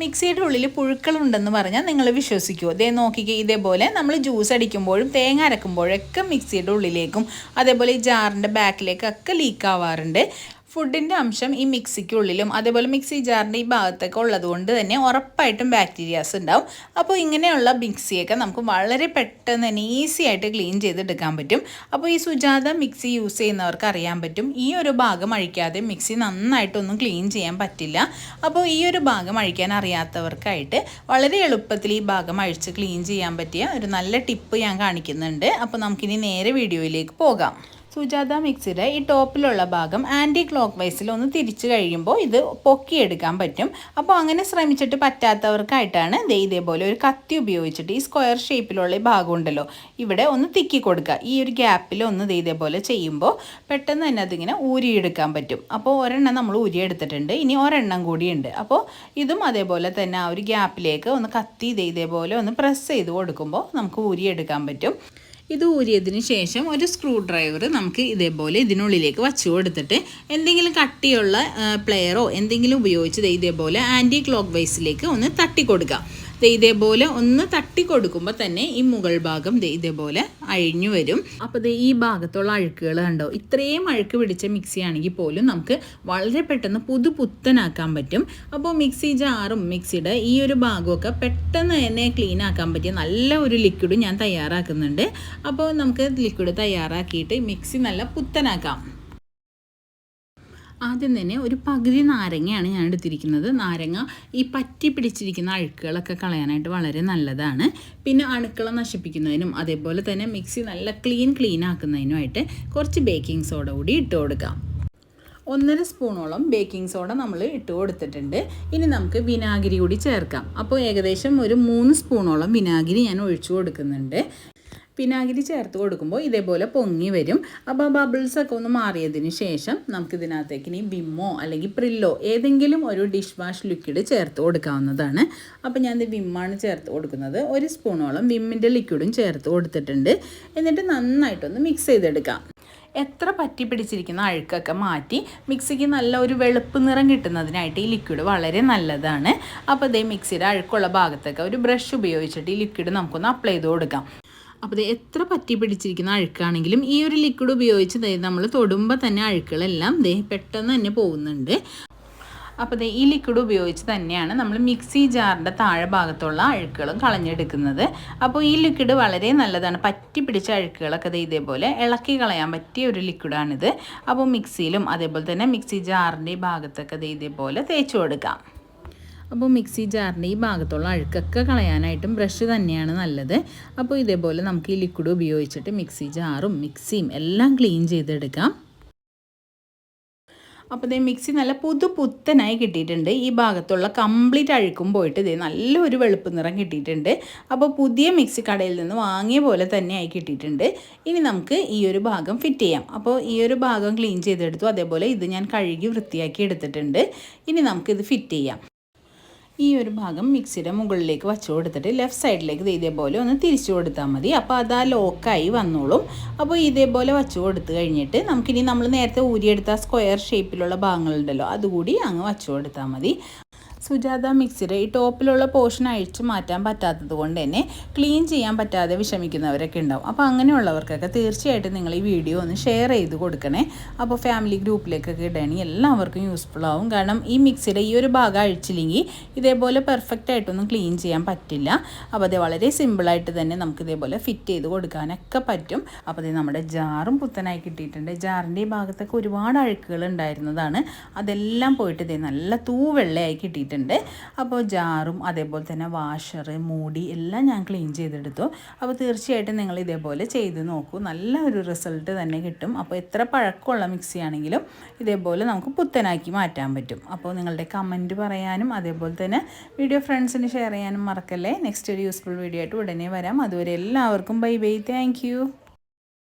മിക്സിയുടെ ഉള്ളിൽ പുഴുക്കളുണ്ടെന്ന് പറഞ്ഞാൽ നിങ്ങൾ വിശ്വസിക്കുമോ ഇതേ നോക്കിക്കേ ഇതേപോലെ നമ്മൾ ജ്യൂസ് അടിക്കുമ്പോഴും തേങ്ങ അരക്കുമ്പോഴൊക്കെ മിക്സിയുടെ ഉള്ളിലേക്കും അതേപോലെ ഈ ജാറിന്റെ ബാക്കിലേക്കൊക്കെ ലീക്ക് ആവാറുണ്ട്. ഫുഡിന്റെ അംശം ഈ മിക്സിക്കുള്ളിലും അതേപോലെ മിക്സി ജാറിന്റെ ഈ ഭാഗത്തൊക്കെ ഉള്ളതുകൊണ്ട് തന്നെ ഉറപ്പായിട്ടും ബാക്ടീരിയാസ് ഉണ്ടാവും. അപ്പോൾ ഇങ്ങനെയുള്ള മിക്സിയൊക്കെ നമുക്ക് വളരെ പെട്ടെന്ന് തന്നെ ഈസി ആയിട്ട് ക്ലീൻ ചെയ്തെടുക്കാൻ പറ്റും. അപ്പോൾ ഈ സുജാത മിക്സി യൂസ് ചെയ്യുന്നവർക്ക് അറിയാൻ പറ്റും. ഈ ഒരു ഭാഗം അഴിക്കാതെ മിക്സി നന്നായിട്ടൊന്നും ക്ലീൻ ചെയ്യാൻ പറ്റില്ല. അപ്പോൾ ഈ ഒരു ഭാഗം അഴിക്കാൻ അറിയാത്തവർക്കായിട്ട് വളരെ എളുപ്പത്തിൽ ഈ ഭാഗം അഴിച്ച് ക്ലീൻ ചെയ്യാൻ പറ്റിയ ഒരു നല്ല ടിപ്പ് ഞാൻ കാണിക്കുന്നുണ്ട്. അപ്പോൾ നമുക്കിനി നേരെ വീഡിയോയിലേക്ക് പോകാം. സുജാത മിക്സിയുടെ ഈ ടോപ്പിലുള്ള ഭാഗം ആന്റി ക്ലോക്ക് വൈസിൽ ഒന്ന് തിരിച്ചു കഴിയുമ്പോൾ ഇത് പൊക്കിയെടുക്കാൻ പറ്റും. അപ്പോൾ അങ്ങനെ ശ്രമിച്ചിട്ട് പറ്റാത്തവർക്കായിട്ടാണ് ദേ ഇതേപോലെ ഒരു കത്തി ഉപയോഗിച്ചിട്ട് ഈ സ്ക്വയർ ഷേപ്പിലുള്ള ഈ ഭാഗം ഉണ്ടല്ലോ ഇവിടെ ഒന്ന് തിക്കി കൊടുക്കുക. ഈ ഒരു ഗ്യാപ്പിൽ ഒന്ന് ദേ ഇതേപോലെ ചെയ്യുമ്പോൾ പെട്ടെന്ന് തന്നെ അതിങ്ങനെ ഊരിയെടുക്കാൻ പറ്റും. അപ്പോൾ ഒരെണ്ണം നമ്മൾ ഊരിയെടുത്തിട്ടുണ്ട് ഇനി ഒരെണ്ണം കൂടിയുണ്ട്. അപ്പോൾ ഇതും അതേപോലെ തന്നെ ആ ഒരു ഗ്യാപ്പിലേക്ക് ഒന്ന് കത്തി ഇതേപോലെ ഒന്ന് പ്രസ് ചെയ്ത് കൊടുക്കുമ്പോൾ നമുക്ക് ഊരിയെടുക്കാൻ പറ്റും. ഇത് ഊരിയതിന് ശേഷം ഒരു സ്ക്രൂ ഡ്രൈവർ നമുക്ക് ഇതേപോലെ ഇതിനുള്ളിലേക്ക് വച്ചു കൊടുത്തിട്ട് എന്തെങ്കിലും കട്ടിയുള്ള പ്ലെയറോ എന്തെങ്കിലും ഉപയോഗിച്ച് ഇതേപോലെ ആന്റി ക്ലോക്ക് വൈസിലേക്ക് ഒന്ന് തട്ടി കൊടുക്കുക ദേ ഇതേപോലെ ഒന്ന് തട്ടി കൊടുക്കുമ്പോൾ തന്നെ ഈ മുകൾ ഭാഗം ദേ ഇതേപോലെ അഴിഞ്ഞു വരും. അപ്പോൾ ദേ ഈ ഭാഗത്തുള്ള അഴുക്കുകൾ കണ്ടോ? ഇത്രയും അഴുക്ക് പിടിച്ച മിക്സി ആണെങ്കിൽ പോലും നമുക്ക് വളരെ പെട്ടെന്ന് പുതു പുത്തനാക്കാൻ പറ്റും. അപ്പോൾ മിക്സി ജാറും മിക്സിയുടെ ഈ ഒരു ഭാഗമൊക്കെ പെട്ടെന്ന് തന്നെ ക്ലീൻ ആക്കാൻ പറ്റിയ നല്ല ഒരു ലിക്വിഡ് ഞാൻ തയ്യാറാക്കുന്നുണ്ട്. അപ്പോൾ നമുക്ക് ലിക്വിഡ് തയ്യാറാക്കിയിട്ട് മിക്സി നല്ല പുത്തനാക്കാം. ആദ്യം തന്നെ ഒരു പകുതി നാരങ്ങയാണ് ഞാൻ എടുത്തിരിക്കുന്നത്. നാരങ്ങ ഈ പറ്റി പിടിച്ചിരിക്കുന്ന അഴുക്കുകളൊക്കെ കളയാനായിട്ട് വളരെ നല്ലതാണ്. പിന്നെ അണുക്കളെ നശിപ്പിക്കുന്നതിനും അതേപോലെ തന്നെ മിക്സി നല്ല ക്ലീൻ ക്ലീൻ ആക്കുന്നതിനുമായിട്ട് കുറച്ച് ബേക്കിംഗ് സോഡ കൂടി ഇട്ട് കൊടുക്കാം. ഒന്നര സ്പൂണോളം ബേക്കിംഗ് സോഡ നമ്മൾ ഇട്ട് കൊടുത്തിട്ടുണ്ട്. ഇനി നമുക്ക് വിനാഗിരി കൂടി ചേർക്കാം. അപ്പോൾ ഏകദേശം ഒരു മൂന്ന് സ്പൂണോളം വിനാഗിരി ഞാൻ ഒഴിച്ചു കൊടുക്കുന്നുണ്ട്. വിനാഗിരി ചേർത്ത് കൊടുക്കുമ്പോൾ ഇതേപോലെ പൊങ്ങി വരും. അപ്പോൾ ആ ബബിൾസ് ഒക്കെ ഒന്ന് മാറിയതിന് ശേഷം നമുക്ക് ഇതിനകത്തേക്ക് ഇനി വിമ്മോ അല്ലെങ്കിൽ പ്രില്ലോ ഏതെങ്കിലും ഒരു ഡിഷ് വാഷ് ലിക്വിഡ് ചേർത്ത് കൊടുക്കാവുന്നതാണ്. അപ്പോൾ ഞാൻ ഇത് വിമ്മാണ് ചേർത്ത് കൊടുക്കുന്നത്. ഒരു സ്പൂണോളം വിമ്മിന്റെ ലിക്വിഡും ചേർത്ത് കൊടുത്തിട്ടുണ്ട്. എന്നിട്ട് നന്നായിട്ടൊന്ന് മിക്സ് ചെയ്തെടുക്കാം. എത്ര പറ്റി പിടിച്ചിരിക്കുന്ന അഴുക്കൊക്കെ മാറ്റി മിക്സിക്ക് നല്ല ഒരു വെളുപ്പ് നിറം കിട്ടുന്നതിനായിട്ട് ഈ ലിക്വിഡ് വളരെ നല്ലതാണ്. അപ്പോൾ ഇതേ മിക്സിയുടെ അഴുക്കുള്ള ഭാഗത്തൊക്കെ ഒരു ബ്രഷ് ഉപയോഗിച്ചിട്ട് ഈ ലിക്വിഡ് നമുക്കൊന്ന് അപ്ലൈ ചെയ്ത് കൊടുക്കാം. അപ്പോൾ എത്ര പറ്റി പിടിച്ചിരിക്കുന്ന അഴുക്കാണെങ്കിലും ഈ ഒരു ലിക്വിഡ് ഉപയോഗിച്ച് ദേ നമ്മൾ തൊടുമ്പോൾ തന്നെ അഴുക്കുകളെല്ലാം ദേ പെട്ടെന്ന് തന്നെ പോകുന്നുണ്ട്. അപ്പോൾ ഈ ലിക്വിഡ് ഉപയോഗിച്ച് തന്നെയാണ് നമ്മൾ മിക്സി ജാറിന്റെ താഴെ ഭാഗത്തുള്ള അഴുക്കുകളും കളഞ്ഞെടുക്കുന്നത്. അപ്പോൾ ഈ ലിക്വിഡ് വളരെ നല്ലതാണ്. പറ്റി പിടിച്ച അഴുക്കുകളൊക്കെ ഇതേപോലെ ഇളക്കി കളയാൻ പറ്റിയ ഒരു ലിക്വിഡാണിത് അപ്പോൾ മിക്സിയിലും അതേപോലെ തന്നെ മിക്സി ജാറിന്റെ ഭാഗത്തൊക്കെ ഇതേപോലെ തേച്ച് കൊടുക്കാം. അപ്പോൾ മിക്സി ജാറിന്റെ ഈ ഭാഗത്തുള്ള അഴുക്കൊക്കെ കളയാനായിട്ടും ബ്രഷ് തന്നെയാണ് നല്ലത്. അപ്പോൾ ഇതേപോലെ നമുക്ക് ഈ ലിക്വിഡ് ഉപയോഗിച്ചിട്ട് മിക്സി ജാറും മിക്സിയും എല്ലാം ക്ലീൻ ചെയ്തെടുക്കാം. അപ്പോൾ ഇതേ മിക്സി നല്ല പുതു പുത്തനായി കിട്ടിയിട്ടുണ്ട്. ഈ ഭാഗത്തുള്ള കംപ്ലീറ്റ് അഴുക്കും പോയിട്ട് ഇതേ നല്ലൊരു വെളുപ്പ് നിറം കിട്ടിയിട്ടുണ്ട്. അപ്പോൾ പുതിയ മിക്സി കടയിൽ നിന്ന് വാങ്ങിയ പോലെ തന്നെ ആയി കിട്ടിയിട്ടുണ്ട്. ഇനി നമുക്ക് ഈ ഒരു ഭാഗം ഫിറ്റ് ചെയ്യാം. അപ്പോൾ ഈ ഒരു ഭാഗം ക്ലീൻ ചെയ്തെടുത്തു. അതേപോലെ ഇത് ഞാൻ കഴുകി വൃത്തിയാക്കി എടുത്തിട്ടുണ്ട്. ഇനി നമുക്കിത് ഫിറ്റ് ചെയ്യാം. ഈ ഒരു ഭാഗം മിക്സിയുടെ മുകളിലേക്ക് വച്ചു കൊടുത്തിട്ട് ലെഫ്റ്റ് സൈഡിലേക്ക് ഇതേപോലെ ഒന്ന് തിരിച്ചു കൊടുത്താൽ മതി. അപ്പോൾ അത് ആ ലോക്കായി വന്നോളും. അപ്പോൾ ഇതേപോലെ വച്ചു കൊടുത്തു കഴിഞ്ഞിട്ട് നമുക്കിനി നമ്മൾ നേരത്തെ ഊരിയെടുത്ത സ്ക്വയർ ഷേപ്പിലുള്ള ഭാഗങ്ങളുണ്ടല്ലോ അതുകൂടി അങ്ങ് വച്ചു കൊടുത്താൽ മതി. സുജാത മിക്സിയുടെ ഈ ടോപ്പിലുള്ള പോർഷൻ അഴിച്ചു മാറ്റാൻ പറ്റാത്തത് കൊണ്ട് തന്നെ ക്ലീൻ ചെയ്യാൻ പറ്റാതെ വിഷമിക്കുന്നവരൊക്കെ ഉണ്ടാവും. അപ്പോൾ അങ്ങനെയുള്ളവർക്കൊക്കെ തീർച്ചയായിട്ടും നിങ്ങൾ ഈ വീഡിയോ ഒന്ന് ഷെയർ ചെയ്ത് കൊടുക്കണേ. അപ്പോൾ ഫാമിലി ഗ്രൂപ്പിലേക്കൊക്കെ ഇടണമെങ്കിൽ എല്ലാവർക്കും യൂസ്ഫുൾ ആവും. കാരണം ഈ മിക്സിയുടെ ഈ ഒരു ഭാഗം അഴിച്ചില്ലെങ്കിൽ ഇതേപോലെ പെർഫെക്റ്റ് ആയിട്ടൊന്നും ക്ലീൻ ചെയ്യാൻ പറ്റില്ല. അപ്പോൾ അത് വളരെ സിമ്പിളായിട്ട് തന്നെ നമുക്ക് ഇതേപോലെ ഫിറ്റ് ചെയ്ത് കൊടുക്കാനൊക്കെ പറ്റും. അപ്പോൾ ഇത് നമ്മുടെ ജാറും പുത്തനായി കിട്ടിയിട്ടുണ്ട്. ജാറിന്റെ ഈ ഭാഗത്തൊക്കെ ഒരുപാട് അഴുക്കുകൾ ഉണ്ടായിരുന്നതാണ്. അതെല്ലാം പോയിട്ട് ഇതേ നല്ല തൂവെള്ളയായി കിട്ടിയിട്ടുണ്ട്. അപ്പോൾ ജാറും അതേപോലെ തന്നെ വാഷർ മൂടി എല്ലാം ഞാൻ ക്ലീൻ ചെയ്തെടുത്തു. അപ്പോൾ തീർച്ചയായിട്ടും നിങ്ങൾ ഇതേപോലെ ചെയ്ത് നോക്കൂ. നല്ല ഒരു റിസൾട്ട് തന്നെ കിട്ടും. അപ്പോൾ എത്ര പഴക്കമുള്ള മിക്സി ആണെങ്കിലും ഇതേപോലെ നമുക്ക് പുത്തനാക്കി മാറ്റാൻ പറ്റും. അപ്പോൾ നിങ്ങളുടെ കമന്റ് പറയാനും അതേപോലെ തന്നെ വീഡിയോ ഫ്രണ്ട്സിന് ഷെയർ ചെയ്യാനും മറക്കല്ലേ. നെക്സ്റ്റ് ഒരു യൂസ്ഫുൾ വീഡിയോ ആയിട്ട് ഉടനെ വരാം. അതുവരെ എല്ലാവർക്കും ബൈ ബൈ താങ്ക്